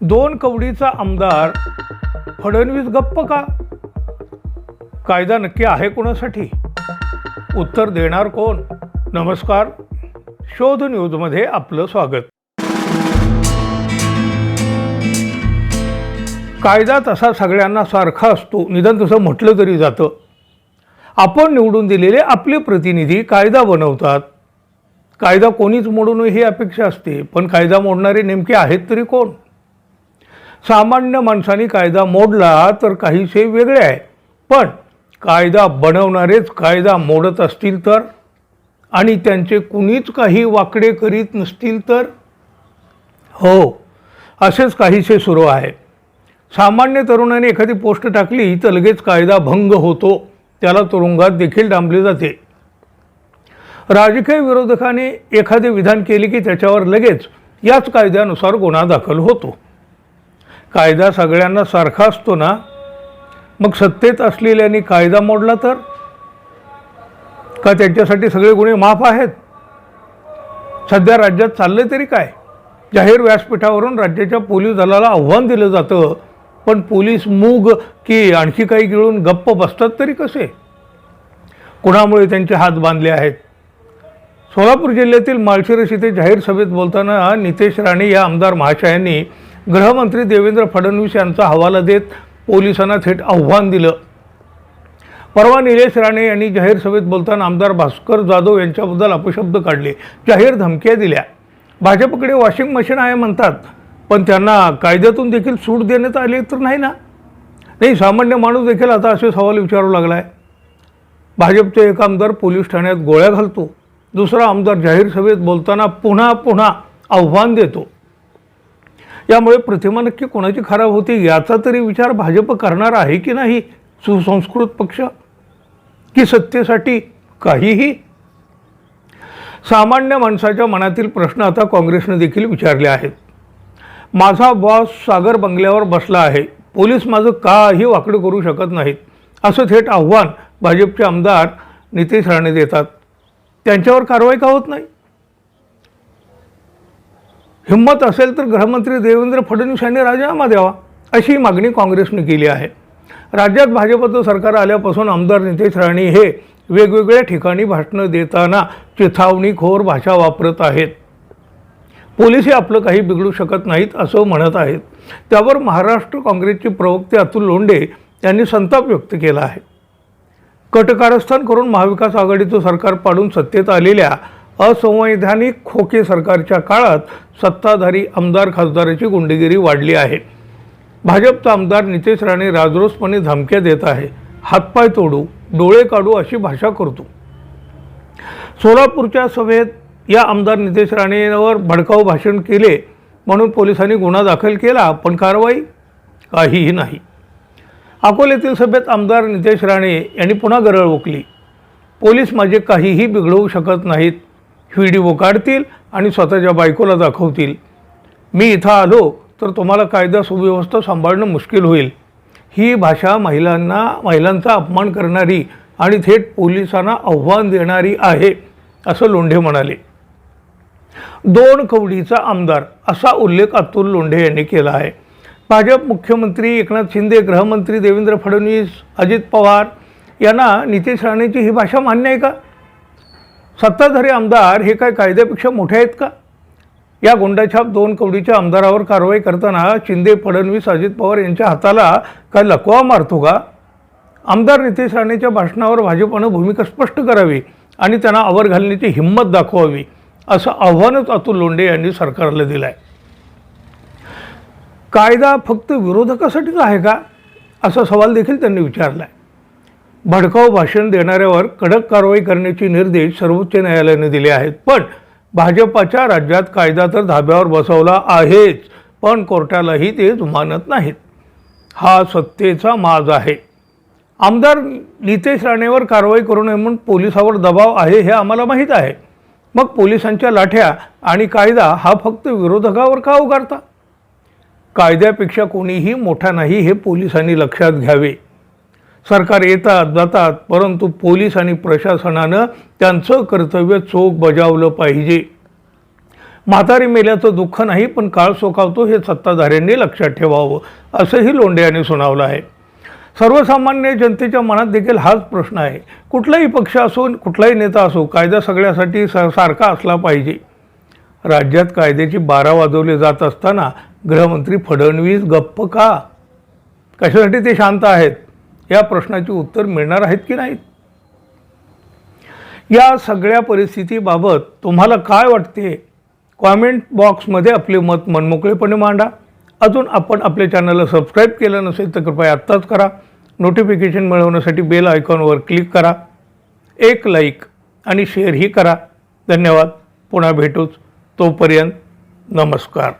दोन कवडीचा आमदार फडणवीस गप्प का? कायदा नक्की आहे कोणासाठी? उत्तर देणार कोण? नमस्कार. शोध न्यूजमध्ये आपलं स्वागत. कायदा तसा सगळ्यांना सारखा असतो निदान तसं म्हटलं तरी जातं. आपण निवडून दिलेले आपले प्रतिनिधी कायदा बनवतात. कायदा कोणीच मोडू नये ही अपेक्षा असते पण कायदा मोडणारे नेमके आहेत तरी कोण? सामान्य माणसाने कायदा मोडला तर काहीसे वेगळे आहे. पण कायदा बनवणारेच कायदा मोडत असतील तर? आणि त्यांचे कुणीच काही वाकडे करीत नसतील तर? हो असेच काहीसे सुरू आहे. सामान्य तरुणाने एखादी पोस्ट टाकली तर लगेच कायदा भंग होतो. त्याला तुरुंगात देखील डांबले जाते. राजकीय विरोधकाने एखादे विधान केले की त्याच्यावर लगेच याच कायद्यानुसार गुन्हा दाखल होतो. कायदा सगळ्यांना सारखा असतो ना? मग सत्तेत असलेल्यांनी कायदा मोडला तर? का त्यांच्यासाठी सगळे गुन्हे माफ आहेत? सध्या राज्यात चालले तरी काय? जाहीर व्यासपीठावरून राज्याच्या पोलीस दलाला आव्हान दिलं जातं पण पोलीस मूग की आणखी काही गिळून गप्प बसतात तरी कसे? कुणामुळे त्यांचे हात बांधले आहेत? सोलापूर जिल्ह्यातील माळशिरस इथे जाहीर सभेत बोलताना नितेश राणे या आमदार महाशयांनी गृहमंत्री देवेंद्र फडणवीस यांचा हवाला देत पोलिसांना थेट आव्हान दिलं. परवा निलेश राणे यांनी जाहीर सभेत बोलताना आमदार भास्कर जाधव यांच्याबद्दल अपशब्द काढले जाहीर धमक्या दिल्या. भाजपकडे वॉशिंग मशीन आहे म्हणतात पण त्यांना कायद्यातून देखील सूट देण्यात आली तर नाही ना? नाही सामान्य माणूस देखील आता असे सवाल विचारू लागला आहे भाजपचे एक आमदार पोलीस ठाण्यात गोळ्या घालतो दुसरा आमदार जाहीर सभेत बोलताना पुन्हा पुन्हा आव्हान देतो. यामुळे प्रतिमा नक्की कोणाची खराब होती याचा तरी विचार भाजप करणार आहे की नाही? सुसंस्कृत पक्ष की सत्तेसाठी काहीही? सामान्य माणसाच्या मनातील प्रश्न आता काँग्रेसने देखील विचारले आहेत. माझा बॉस सागर बंगल्यावर बसला आहे. पोलीस माझं काही वाकडं करू शकत नाहीत. असं थेट आव्हान भाजपचे आमदार नितेश राणे देतात. त्यांच्यावर कारवाई का होत नाही? हिंमत असेल तर गृहमंत्री देवेंद्र फडणवीस यांनी राजीनामा द्यावा अशी मागणी काँग्रेसने केली आहे. राज्यात भाजपचं सरकार आल्यापासून आमदार नितेश राणे हे वेगवेगळ्या ठिकाणी भाषणं देताना चिथावणीखोर भाषा वापरत आहेत. पोलीसही आपलं काही बिघडू शकत नाहीत असं म्हणत आहेत. त्यावर महाराष्ट्र काँग्रेसचे प्रवक्ते अतुल लोंढे यांनी संताप व्यक्त केला आहे. कटकारस्थान करून महाविकास आघाडीचं सरकार पाडून सत्तेत आलेल्या असंवैधानिक खोके सरकारच्या काळात सत्ताधारी आमदार खासदाराची गुंडगिरी वाढली आहे. भाजपचा आमदार नितेश राणे राजरोसपणे धमक्या देत आहे. हातपाय तोडू डोळे काढू अशी भाषा करतो. सोलापूरच्या सभेत या आमदार नितेश राणेवर भडकाऊ भाषण केले म्हणून पोलिसांनी गुन्हा दाखल केला पण कारवाई काहीही नाही. अकोल्यातील सभेत आमदार नितेश राणे यांनी पुन्हा गरळ ओकली पोलीस माझे काहीही बिघडवू शकत नाहीत. व्हिडिओ काढतील आणि स्वतःच्या बायकोला दाखवतील. मी इथं आलो तर तुम्हाला कायदा सुव्यवस्था सांभाळणं मुश्किल होईल. ही भाषा महिलांना महिलांचा अपमान करणारी आणि थेट पोलिसांना आव्हान देणारी आहे असं लोंढे म्हणाले. दोन कवडीचा आमदार असा उल्लेख अतुल लोंढे यांनी केला आहे. भाजप मुख्यमंत्री एकनाथ शिंदे गृहमंत्री देवेंद्र फडणवीस अजित पवार यांना नितेश राणेची ही भाषा मान्य आहे का? सत्ताधारी आमदार हे काय कायद्यापेक्षा मोठे आहेत का? या गुंडाछाप दोन कवडीच्या आमदारावर कारवाई करताना शिंदे फडणवीस अजित पवार यांच्या हाताला काय लकवा मारतो का? आमदार नितेश राणेच्या भाषणावर भाजपनं भूमिका स्पष्ट करावी आणि त्यांना आवर घालण्याची हिंमत दाखवावी असं आव्हानच अतुल लोंढे यांनी सरकारला दिलं आहे कायदा फक्त विरोधकासाठीच आहे का? असा सवाल देखील त्यांनी विचारला आहे भडकाऊ भाषण देणाऱ्यावर कडक कारवाई करण्याचे निर्देश सर्वोच्च न्यायालयाने दिले आहेत. पण भाजपाच्या राज्यात कायदा तर धाब्यावर बसवला आहेच पण कोर्टालाही ते जुमानत नाहीत. हा सत्तेचा माज आहे. आमदार नितेश राणेवर कारवाई करू नये म्हणून पोलिसावर दबाव आहे हे आम्हाला माहीत आहे. मग पोलिसांच्या लाठ्या आणि कायदा हा फक्त विरोधकावर का उगारता? कायद्यापेक्षा कोणीही मोठा नाही हे पोलिसांनी लक्षात घ्यावे. सरकार येतात जातात परंतु पोलीस आणि प्रशासनानं त्यांचं कर्तव्य चोख बजावलं पाहिजे. म्हातारी मेल्याचं दुःख नाही पण काळ सोकावतो हे सत्ताधाऱ्यांनी लक्षात ठेवावं असंही लोंढे यांनी सुनावलं आहे. सर्वसामान्य जनतेच्या मनात देखील हाच प्रश्न आहे. कुठलाही पक्ष असो कुठलाही नेता असो कायदा सगळ्यासाठी स सारखा असला पाहिजे. राज्यात कायद्याची बारा वाजवले जात असताना गृहमंत्री फडणवीस गप्प का? कशासाठी ते शांत आहेत? या प्रश्नाची उत्तर मिळणार आहेत की नाहीत? या सगळ्या परिस्थितीबाबत तुम्हाला काय वाटते? कॉमेंट बॉक्समध्ये आपले मत मनमोकळेपणे मांडा. अजून आपण आपल्या चॅनलला सबस्क्राईब केलं नसेल तर कृपया आत्ताच करा. नोटिफिकेशन मिळवण्यासाठी बेल आयकॉनवर क्लिक करा. एक लाईक आणि शेअरही करा. धन्यवाद. पुन्हा भेटूच. तोपर्यंत नमस्कार.